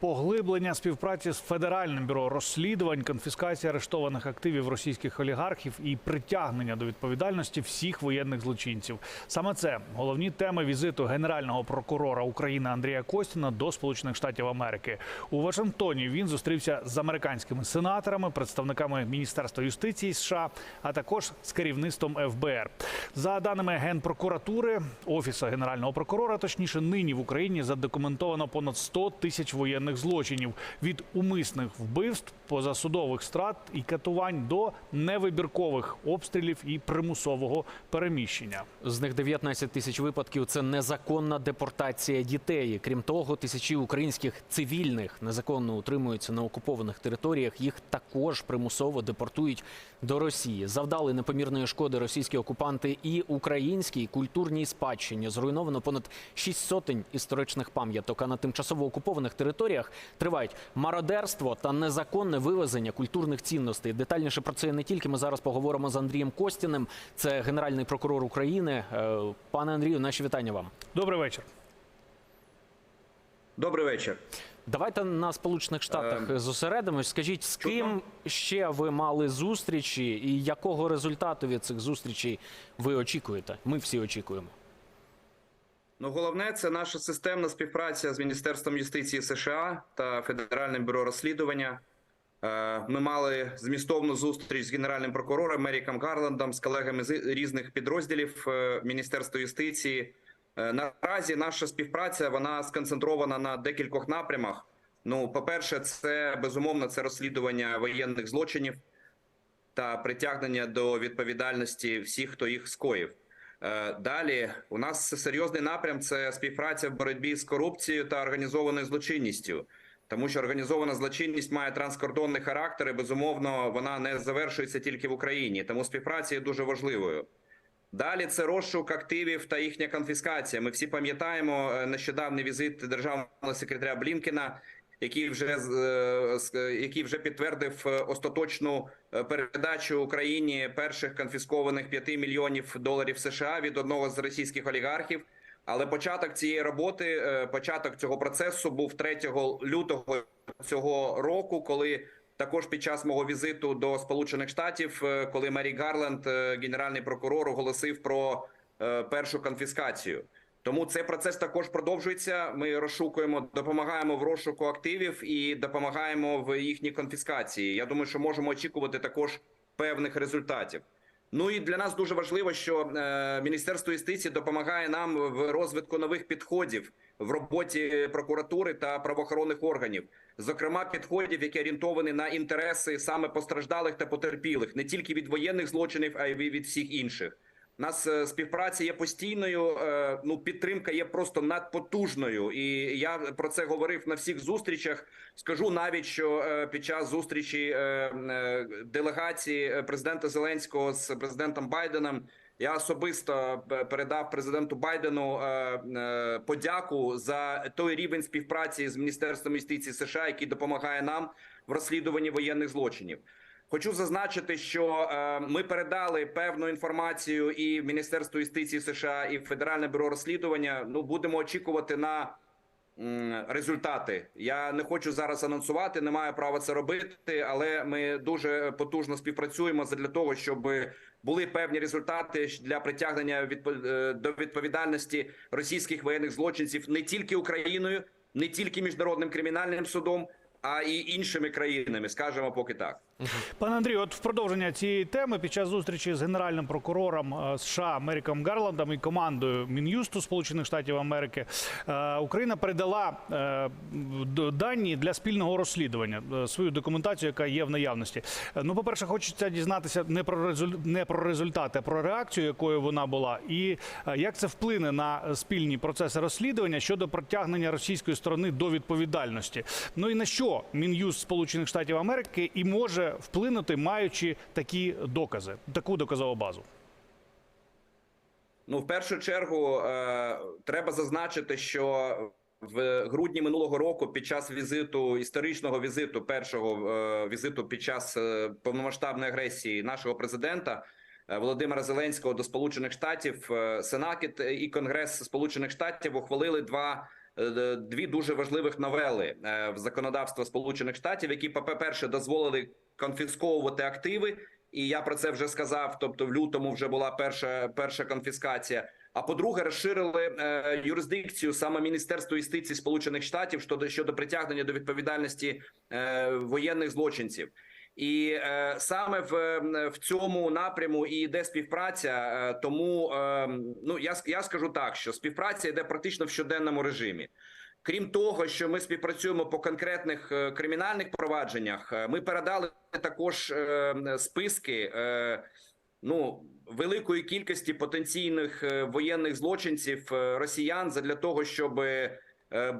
поглиблення співпраці з федеральним бюро розслідувань, конфіскація арештованих активів російських олігархів і притягнення до відповідальності всіх воєнних злочинців. Саме це головні теми візиту генерального прокурора України Андрія Костіна до Сполучених Штатів Америки. У Вашингтоні він зустрівся з американськими сенаторами, представниками Міністерства юстиції США, а також з керівництвом ФБР. За даними генпрокуратури, офісу генерального прокурора, точніше, нині в Україні задокументовано понад 100 тисяч воєнних злочинів від умисних вбивств, позасудових страт і катувань до невибіркових обстрілів і примусового переміщення. З них 19 тисяч випадків це незаконна депортація дітей. Крім того, тисячі українських цивільних незаконно утримуються на окупованих територіях. Їх також примусово депортують до Росії. Завдали непомірної шкоди російські окупанти і українській культурній спадщині. Зруйновано понад шість сотень історичних пам'яток. А на тимчасово окупованих територіях тривають мародерство та незаконне вивезення культурних цінностей. Детальніше про це не тільки ми зараз поговоримо з Андрієм Костіним. Це генеральний прокурор України. Е, Пане Андрію, наші вітання вам. Добрий вечір. Добрий вечір. Давайте на Сполучених Штатах зосередимось. Скажіть, з ким ще ви мали зустрічі, і якого результату від цих зустрічей ви очікуєте? Ми всі очікуємо. Ну, головне це наша системна співпраця з Міністерством юстиції США та Федеральним бюро розслідування. Е, Ми мали змістовну зустріч з генеральним прокурором Меріком Гарландом, з колегами з різних підрозділів е, Міністерства юстиції. Е, Наразі наша співпраця вона сконцентрована на декількох напрямах. Ну, по-перше, це безумовно це розслідування воєнних злочинів та притягнення до відповідальності всіх, хто їх скоїв. Е, Далі у нас серйозний напрям це співпраця в боротьбі з корупцією та організованою злочинністю, тому що організована злочинність має транскордонний характер. і, Безумовно, вона не завершується тільки в Україні, тому співпраця є дуже важливою. Далі це розшук активів та їхня конфіскація. Ми всі пам'ятаємо е, нещодавний візит державного секретаря Блінкена, який вже е, який вже підтвердив е, остаточну е, передачу Україні перших конфіскованих 5 мільйонів доларів США від одного з російських олігархів. Але початок цієї роботи, початок цього процесу був 3 лютого цього року, коли також під час мого візиту до Сполучених Штатів, коли Мері Гарленд, е, генеральний прокурор, оголосив про першу конфіскацію. Тому цей процес також продовжується. Ми розшукуємо, допомагаємо в розшуку активів і допомагаємо в їхній конфіскації. Я думаю, що можемо очікувати також певних результатів. Ну і для нас дуже важливо, що е, Міністерство юстиції допомагає нам в розвитку нових підходів в роботі прокуратури та правоохоронних органів, зокрема підходів, які орієнтовані на інтереси саме постраждалих та потерпілих, не тільки від воєнних злочинів, а й від всіх інших. У нас е, співпраця є постійною. е, Ну підтримка є просто надпотужною, і я про це говорив на всіх зустрічах. Скажу навіть, що е, під час зустрічі делегації президента Зеленського з президентом Байденом. Я особисто передав президенту Байдену подяку за той рівень співпраці з міністерством юстиції США, який допомагає нам в розслідуванні воєнних злочинів. Хочу зазначити, що е, ми передали певну інформацію і в Міністерство юстиції США, і Федеральне бюро розслідування. Ну будемо очікувати на результати. Я не хочу зараз анонсувати, не маю права це робити, але ми дуже потужно співпрацюємо для того, щоб були певні результати для притягнення е, до відповідальності російських воєнних злочинців не тільки Україною, не тільки міжнародним кримінальним судом, а і іншими країнами, скажемо поки так. Пане Андрію, от в продовження цієї теми під час зустрічі з генеральним прокурором е, США Мериком Гарландом і командою Мін'юсту Сполучених Штатів Америки е, Україна передала е, дані для спільного розслідування свою документацію, яка є в наявності. Ну, по перше, хочеться дізнатися не про не про результати, а про реакцію, якою вона була, і як це вплине на спільні процеси розслідування щодо притягнення російської сторони до відповідальності. Ну і на що Мін'юст Сполучених Штатів Америки і може вплинути, маючи такі докази, таку доказову базу. Ну, в першу чергу, е, треба зазначити, що в грудні минулого року, під час візиту історичного візиту, першого е, візиту під час е, повномасштабної агресії нашого президента е, Володимира Зеленського до Сполучених Штатів, е, Сенат і Конгрес Сполучених Штатів ухвалили два дві дуже важливих новели е, в законодавство Сполучених Штатів, які, по-перше, дозволили конфісковувати активи. І я про це вже сказав. Тобто, в лютому вже була перша перша конфіскація. А по-друге, розширили е, юрисдикцію саме Міністерства юстиції Сполучених Штатів щодо щодо притягнення до відповідальності е, воєнних злочинців. І е, саме в, в цьому напряму і йде співпраця. Е, тому е, ну я, я скажу так, що співпраця йде практично в щоденному режимі. Крім того, що ми співпрацюємо по конкретних е, кримінальних провадженнях, е, ми передали також списки. Ну, великої кількості потенційних воєнних злочинців росіян для того, щоб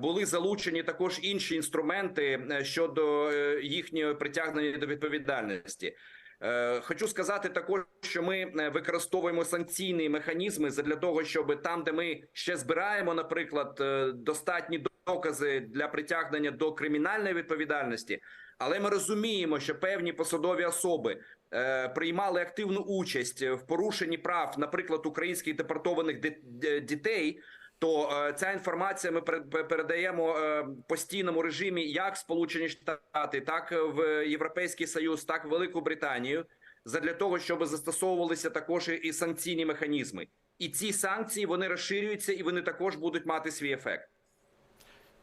були залучені також інші інструменти е, щодо е, їхнього притягнення до відповідальності. Е, Хочу сказати також, що ми е, використовуємо санкційні механізми для того, щоб там, де ми ще збираємо, наприклад, е, достатні докази для притягнення до кримінальної відповідальності, але ми розуміємо, що певні посадові особи е, приймали активну участь в порушенні прав, наприклад, українських депортованих дітей. То е, ця інформація ми перед- передаємо е, в постійному режимі як Сполучені Штати, так в Європейський Союз, так в Велику Британію, задля того, щоб застосовувалися також і санкційні механізми. І ці санкції вони розширюються і вони також будуть мати свій ефект.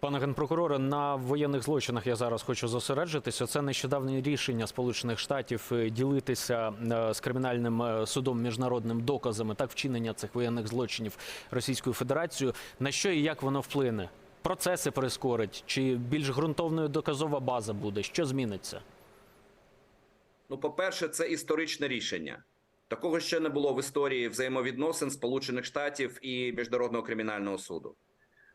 Пане генпрокуроре, на воєнних злочинах я зараз хочу зосереджитися. Це нещодавнє рішення Сполучених Штатів е, ділитися е, з кримінальним е, судом міжнародним доказами так вчинення цих воєнних злочинів Російською Федерацією. На що і як воно вплине? Процеси прискорить чи більш ґрунтовною доказова база буде? Що зміниться? Ну, по-перше, це історичне рішення. Такого ще не було в історії взаємовідносин Сполучених Штатів і Міжнародного кримінального суду.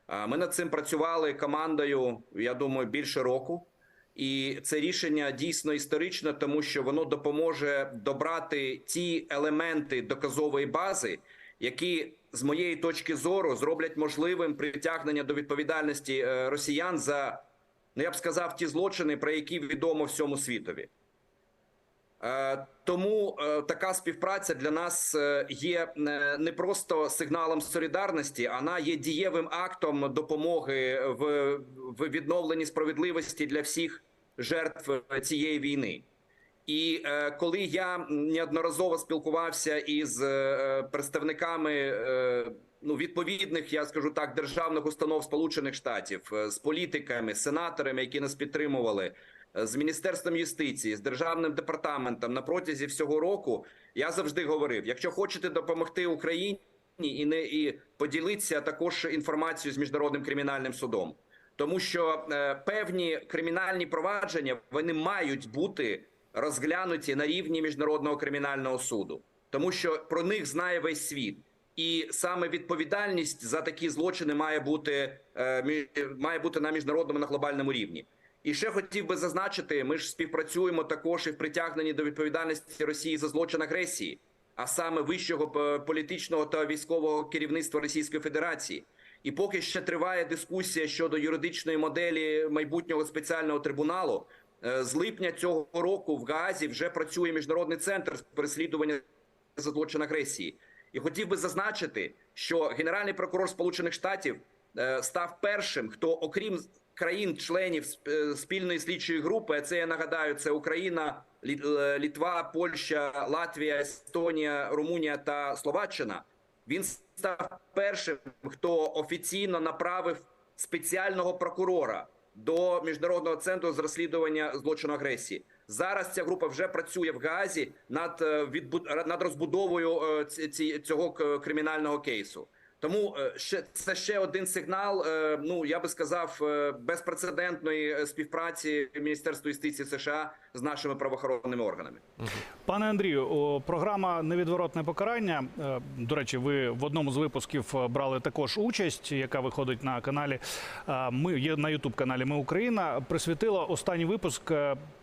Ми над цим працювали командою, я думаю, більше року. І це рішення дійсно історичне, тому що воно допоможе добрати ті елементи доказової бази, які з моєї точки зору зроблять можливим притягнення до відповідальності е, росіян за, ну я б сказав, ті злочини, про які відомо всьому світові. Е, Тому е, така співпраця для нас е, є не просто сигналом солідарності, вона є дієвим актом допомоги в, відновленні справедливості для всіх жертв цієї війни. І коли я неодноразово спілкувався із представниками ну відповідних, я скажу так, державних установ Сполучених Штатів, з політиками, сенаторами, які нас підтримували, з міністерством юстиції, з державним департаментом на протязі всього року, я завжди говорив: якщо хочете допомогти Україні і не і поділитися також інформацією з міжнародним кримінальним судом, тому що е, певні кримінальні провадження вони мають бути розглянуті на рівні міжнародного кримінального суду, тому що про них знає весь світ. І саме відповідальність за такі злочини має бути е, має бути на міжнародному на глобальному рівні. І ще хотів би зазначити: ми ж співпрацюємо також і в притягненні до відповідальності Росії за злочин агресії, а саме вищого політичного та військового керівництва Російської Федерації. І поки ще триває дискусія щодо юридичної моделі майбутнього спеціального трибуналу, е, з липня цього року в Гаазі вже працює міжнародний центр з переслідування за злочин агресії. І хотів би зазначити, що генеральний прокурор Сполучених Штатів е, став першим, хто, окрім країн-членів е, спільної слідчої групи, це я нагадаю, це Україна, е, Літва, Польща, Латвія, Естонія, Румунія та Словаччина. Він став першим, хто офіційно направив спеціального прокурора до міжнародного центру з розслідування злочину агресії. Зараз ця група вже працює в Гаазі над е, над розбудовою цього кримінального кейсу. Тому е, ще це ще один сигнал. е, Ну я би сказав, е, безпрецедентної співпраці Міністерства юстиції США з нашими правоохоронними органами. Пане Андрію, програма Невідворотне покарання. До речі, ви в одному з випусків брали також участь, яка виходить на каналі. Ми є на Ютуб каналі Ми Україна. Присвятила останній випуск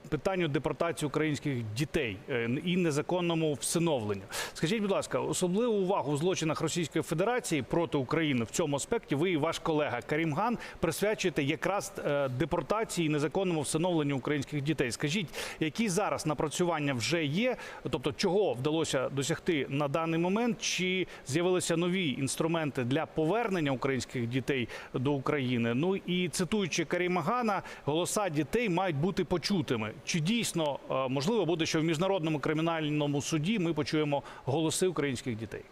питанню депортації українських дітей е, і незаконному всиновленню. Скажіть, будь ласка, особливу увагу в злочинах Російської Федерації проти України в цьому аспекті ви і ваш колега Карім Ган присвячуєте якраз е, депортації і незаконному всиновленню українських дітей. Скажіть, які зараз напрацювання вже є? Тобто, чого вдалося досягти на даний момент? Чи з'явилися нові інструменти для повернення українських дітей до України? Ну і цитуючи Каріма Гана, голоса дітей мають бути почутими. Чи дійсно е, можливо буде, що в міжнародному кримінальному суді ми почуємо голоси українських дітей?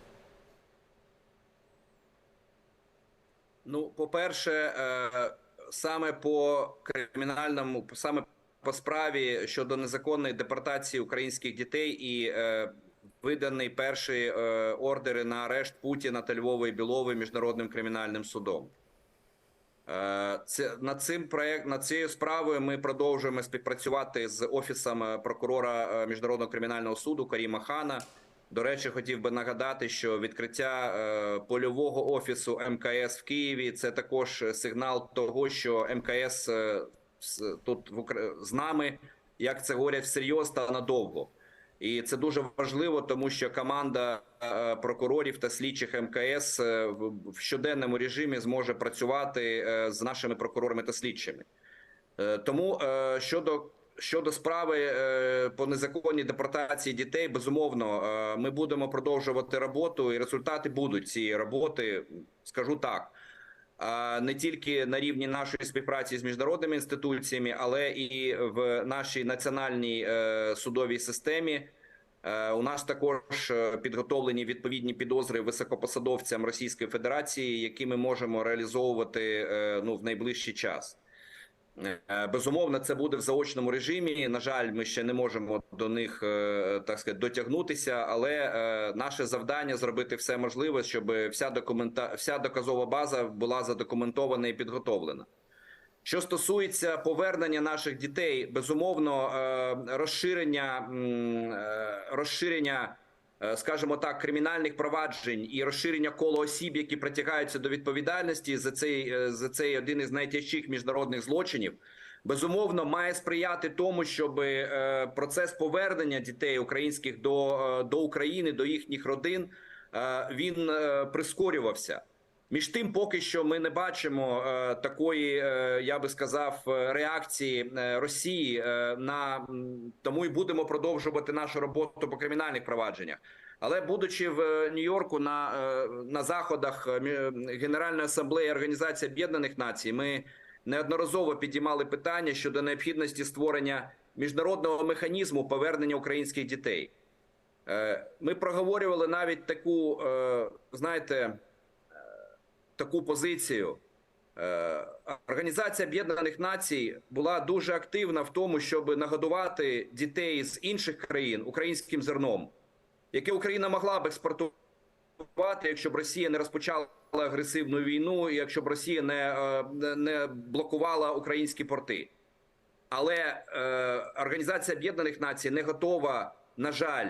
Ну, по-перше, е, саме по кримінальному, саме по справі щодо незаконної депортації українських дітей і е, виданий перший е, ордери на арешт Путіна та Львова і Білови міжнародним кримінальним судом. Е, Це над цим проект над цією справою ми продовжуємо співпрацювати з офісом е, прокурора е, міжнародного кримінального суду Каріма Хана. До речі, хотів би нагадати, що відкриття польового офісу МКС в Києві це також сигнал того, що МКС тут в з нами, як це говорять, всерйоз та надовго. І це дуже важливо, тому що команда е, прокурорів та слідчих МКС е, в щоденному режимі зможе працювати е, з нашими прокурорами та слідчими. Тому щодо щодо справи по незаконній депортації дітей, безумовно, ми будемо продовжувати роботу, і результати будуть цієї роботи. Скажу так. Не тільки на рівні нашої співпраці з міжнародними інституціями, але і в нашій національній е, судовій системі. Е, У нас також е, підготовлені відповідні підозри високопосадовцям Російської Федерації, які ми можемо реалізовувати ну в найближчий час. Е, Безумовно, це буде в заочному режимі. На жаль, ми ще не можемо до них е, так сказати, дотягнутися, але е, наше завдання зробити все можливе, щоб вся документа, вся доказова база була задокументована і підготовлена. Що стосується повернення наших дітей, безумовно, розширення, розширення, скажімо так, кримінальних проваджень і розширення кола осіб, які притягаються до відповідальності за цей е, за цей один із найтяжчих міжнародних злочинів. Безумовно, має сприяти тому, щоб е, процес повернення дітей українських до, е, до України, до їхніх родин, е, він е, прискорювався. Між тим, поки що ми не бачимо е, такої, е, я би сказав, е, реакції е, Росії е, на тому і будемо продовжувати нашу роботу по кримінальних провадженнях. Але будучи в е, Нью-Йорку на, на заходах Генеральної асамблеї Організації Об'єднаних Націй, ми неодноразово підіймали питання щодо необхідності створення міжнародного механізму повернення українських дітей. Ми проговорювали навіть таку, знаєте, таку позицію. Е, Організація Об'єднаних Націй була дуже активна в тому, щоб нагодувати дітей з інших країн українським зерном, яке Україна могла б експортувати, якщо б Росія не розпочала агресивну війну, і якщо б Росія не, е, не- блокувала українські порти. Але е, Організація Об'єднаних Націй не готова, на жаль,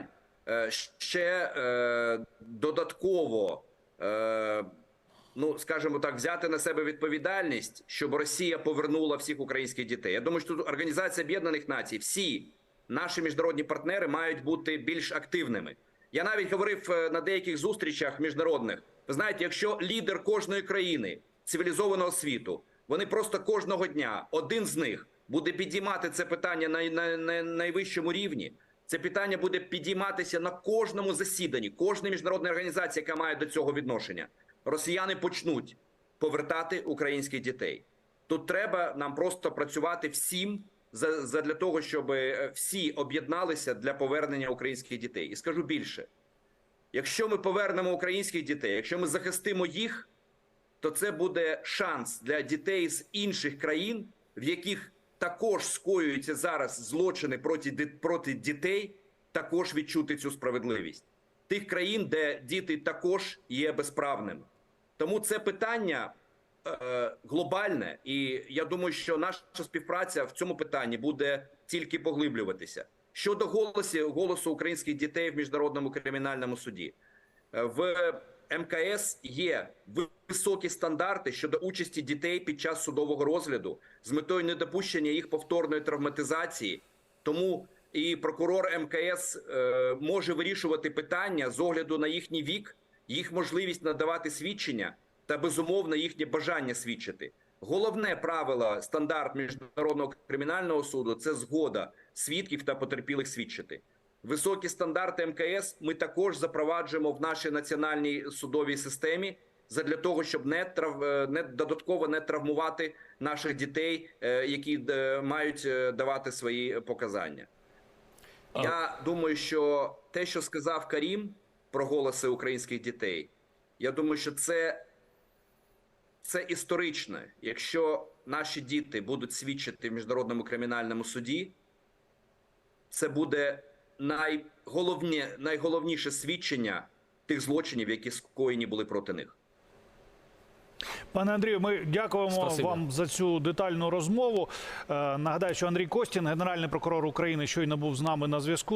е, ще е, додатково, е, ну скажімо так, взяти на себе відповідальність, щоб Росія повернула всіх українських дітей. Я думаю, що тут Організація Об'єднаних Націй, всі наші міжнародні партнери мають бути більш активними. Я навіть говорив е, на деяких зустрічах міжнародних. Ви знаєте, якщо лідер кожної країни цивілізованого світу, вони просто кожного дня один з них буде підіймати це питання на, на, на найвищому рівні. Це питання буде підійматися на кожному засіданні, кожна міжнародна організація, яка має до цього відношення. Росіяни почнуть повертати українських дітей. Тут треба нам просто працювати всім за, для того, щоб е, всі об'єдналися для повернення українських дітей. І скажу більше: якщо ми повернемо українських дітей, якщо ми захистимо їх, то це буде шанс для дітей з інших країн, в яких також скоюються зараз злочини проти, проти дітей, також відчути цю справедливість. Тих країн, де діти також є безправними. Тому це питання е, глобальне, і я думаю, що наша співпраця в цьому питанні буде тільки поглиблюватися. Щодо голосу, голосу українських дітей в міжнародному кримінальному суді, Е, в МКС є високі стандарти щодо участі дітей під час судового розгляду з метою недопущення їх повторної травматизації. Тому і прокурор МКС е, може вирішувати питання з огляду на їхній вік їх можливість надавати свідчення та безумовно їхнє бажання свідчити. Головне правило стандарт міжнародного кримінального суду це згода свідків та потерпілих свідчити. Високі стандарти МКС ми також запроваджуємо в нашій національній судовій системі задля того, щоб не трав... е, не додатково не травмувати наших дітей, е, які е, мають давати свої показання. Я думаю, що те, що сказав Карім про голоси українських дітей, я думаю, що це, це історично. Якщо наші діти будуть свідчити в міжнародному кримінальному суді, це буде найголовні, найголовніше свідчення тих злочинів, які скоєні були проти них. Пане Андрію, ми дякуємо Спасибо. вам за цю детальну розмову. Е, Нагадаю, що Андрій Костін, генеральний прокурор України, щойно був з нами на зв'язку.